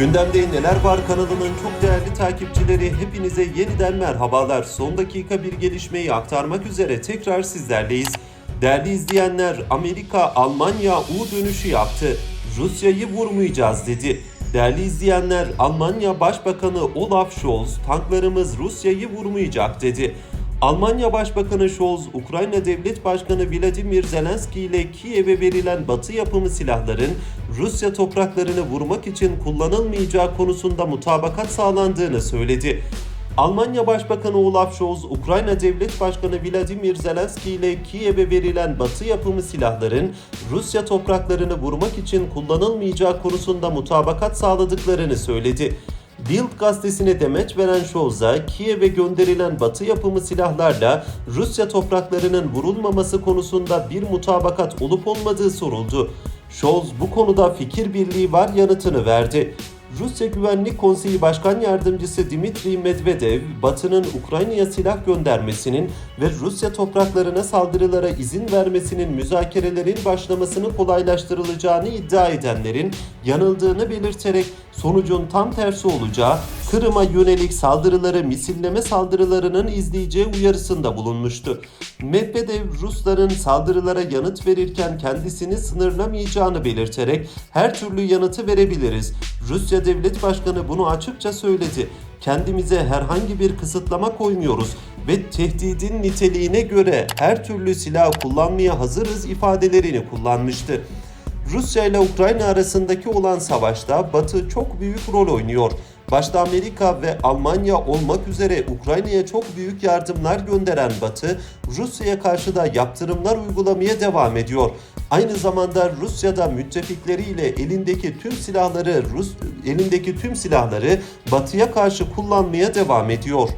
Gündemde Neler Var kanalının çok değerli takipçileri hepinize yeniden merhabalar. Son dakika bir gelişmeyi aktarmak üzere tekrar sizlerleyiz. Değerli izleyenler Amerika Almanya U dönüşü yaptı. Rusya'yı vurmayacağız dedi. Değerli izleyenler Almanya Başbakanı Olaf Scholz tanklarımız Rusya'yı vurmayacak dedi. Almanya Başbakanı Scholz, Ukrayna Devlet Başkanı Vladimir Zelenski ile Kiev'e verilen batı yapımı silahların Rusya topraklarını vurmak için kullanılmayacağı konusunda mutabakat sağlandığını söyledi. Almanya Başbakanı Olaf Scholz, Ukrayna Devlet Başkanı Vladimir Zelenski ile Kiev'e verilen batı yapımı silahların Rusya topraklarını vurmak için kullanılmayacağı konusunda mutabakat sağladıklarını söyledi. Bild gazetesine demeç veren Scholz'a Kiev'e gönderilen batı yapımı silahlarla Rusya topraklarının vurulmaması konusunda bir mutabakat olup olmadığı soruldu. Scholz bu konuda fikir birliği var yanıtını verdi. Rusya Güvenlik Konseyi Başkan Yardımcısı Dmitry Medvedev, Batı'nın Ukrayna'ya silah göndermesinin ve Rusya topraklarına saldırılara izin vermesinin müzakerelerin başlamasını kolaylaştırılacağını iddia edenlerin yanıldığını belirterek sonucun tam tersi olacağı, Kırım'a yönelik saldırıları misilleme saldırılarının izleyeceği uyarısında bulunmuştu. Medvedev, Rusların saldırılara yanıt verirken kendisini sınırlamayacağını belirterek her türlü yanıtı verebiliriz. Rusya Devlet Başkanı bunu açıkça söyledi. Kendimize herhangi bir kısıtlama koymuyoruz ve tehdidin niteliğine göre her türlü silah kullanmaya hazırız ifadelerini kullanmıştı. Rusya ile Ukrayna arasındaki olan savaşta Batı çok büyük rol oynuyor. Başta Amerika ve Almanya olmak üzere Ukrayna'ya çok büyük yardımlar gönderen Batı, Rusya'ya karşı da yaptırımlar uygulamaya devam ediyor. Aynı zamanda Rusya'da müttefikleriyle elindeki tüm silahları Rus elindeki tüm silahları Batı'ya karşı kullanmaya devam ediyor.